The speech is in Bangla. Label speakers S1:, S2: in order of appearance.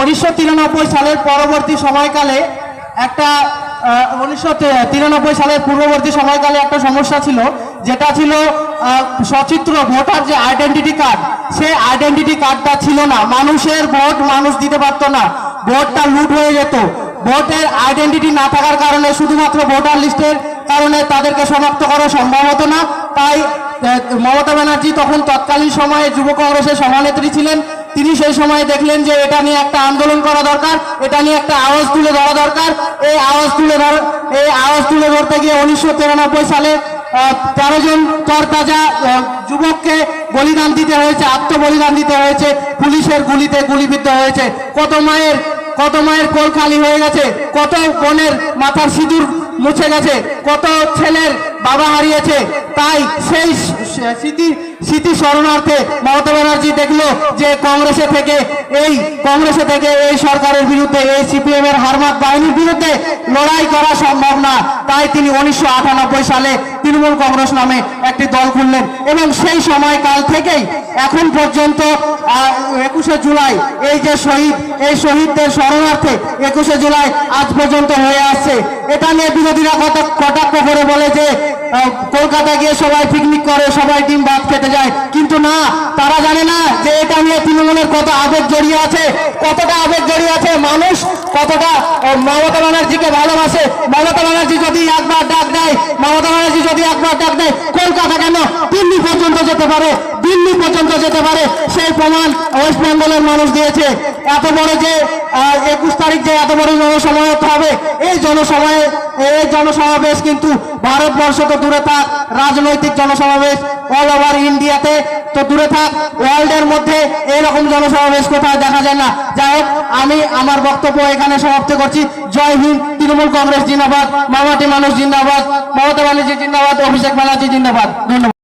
S1: উনিশশো তিরানব্বই সালের পরবর্তী সময়কালে একটা উনিশশো তিরানব্বই সালের পূর্ববর্তী সময়কালে একটা সমস্যা ছিল, যেটা ছিল সচিত্র, ভোটার যে আইডেন্টিটি কার্ড সেই আইডেন্টিটি কার্ডটা ছিল না। মানুষের ভোট মানুষ দিতে পারতো না। ভোটটা লুট হয়ে যেত। ভোটের আইডেন্টিটি না থাকার কারণে শুধুমাত্র ভোটার লিস্টের কারণে তাদেরকে শনাক্ত করা সম্ভব হতো না। তাই মমতা ব্যানার্জি তখন তৎকালীন সময়ে যুব কংগ্রেসের সভানেত্রী ছিলেন। তিনি সেই সময় দেখলেন যে এটা নিয়ে একটা আন্দোলন করা দরকার, এটা নিয়ে একটা আওয়াজ তুলে ধরা দরকার। এই আওয়াজ তুলে ধর, এই আওয়াজ তুলে ধরতে গিয়ে উনিশশো তিরানব্বই সালে তেরো জন তরতাজা যুবককে বলিদান দিতে হয়েছে, আত্মবলিদান দিতে হয়েছে, পুলিশের গুলিতে গুলিবিদ্ধ হয়েছে। কত মায়ের কত মায়ের কোল খালি হয়ে গেছে, কত বোনের মাথার সিঁদুর মুছে গেছে, কত ছেলের বাবা হারিয়েছে। তাই সেই স্মৃতি স্মৃতি স্মরণার্থে মমতা ব্যানার্জি দেখল যে কংগ্রেসে থেকে এই, কংগ্রেসে থেকে এই সরকারের বিরুদ্ধে এই সিপিএম এর হারমাত বাহিনীর বিরুদ্ধে লড়াই করা সম্ভব না, তাই তিনি উনিশশো আটানব্বই সালে তৃণমূল কংগ্রেস নামে একটি দল খুললেন। এবং সেই সময়কাল থেকেই এখন পর্যন্ত একুশে জুলাই, এই যে শহীদ, এই শহীদদের স্মরণার্থে একুশে জুলাই আজ পর্যন্ত হয়ে আসছে। এটা নিয়ে বিরোধীরা কত কটাক্ষ করে বলে যে কলকাতা গিয়ে সবাই পিকনিক করে, সবাই ডিম ভাত খেতে যায়। কিন্তু না, তারা জানে না যে এটা নিয়ে তৃণমূলের কত আবেগ জড়িয়ে আছে, কতটা আবেগ জড়িয়ে আছে মানুষ, কতটা মমতা ব্যানার্জিকে ভালোবাসে। মমতা ব্যানার্জি যদি একবার ডাক দেয়, মমতা ব্যানার্জি যদি একবার ডাক দেয়, কলকাতা কেন দিল্লি পর্যন্ত যেতে পারে? দিল্লি পর্যন্ত যেতে পারে, সেই প্রমাণ ওয়েস্ট বেঙ্গলের মানুষ দিয়েছে। এত বড় যে একুশ তারিখ যে এত বড় জনসমাবেশ হবে, এই জনসমাবেশ এই জনসমাবেশ কিন্তু ভারতবর্ষ তো দূরে থাক, রাজনৈতিক জনসমাবেশ অল ওভার ইন্ডিয়াতে তো দূরে থাক ওয়ার্ল্ডের মধ্যে এইরকম জনসমাবেশ কোথায় দেখা যায় না। যাই হোক, আমি আমার বক্তব্য এখানে সমাপ্ত করছি। জয় হিন্দ, তৃণমূল কংগ্রেস জিন্দাবাদ, মামাটি মানুষ জিন্দাবাদ, মমতা ব্যানার্জি জিন্দাবাদ, অভিষেক ব্যানার্জি জিন্দাবাদ। ধন্যবাদ।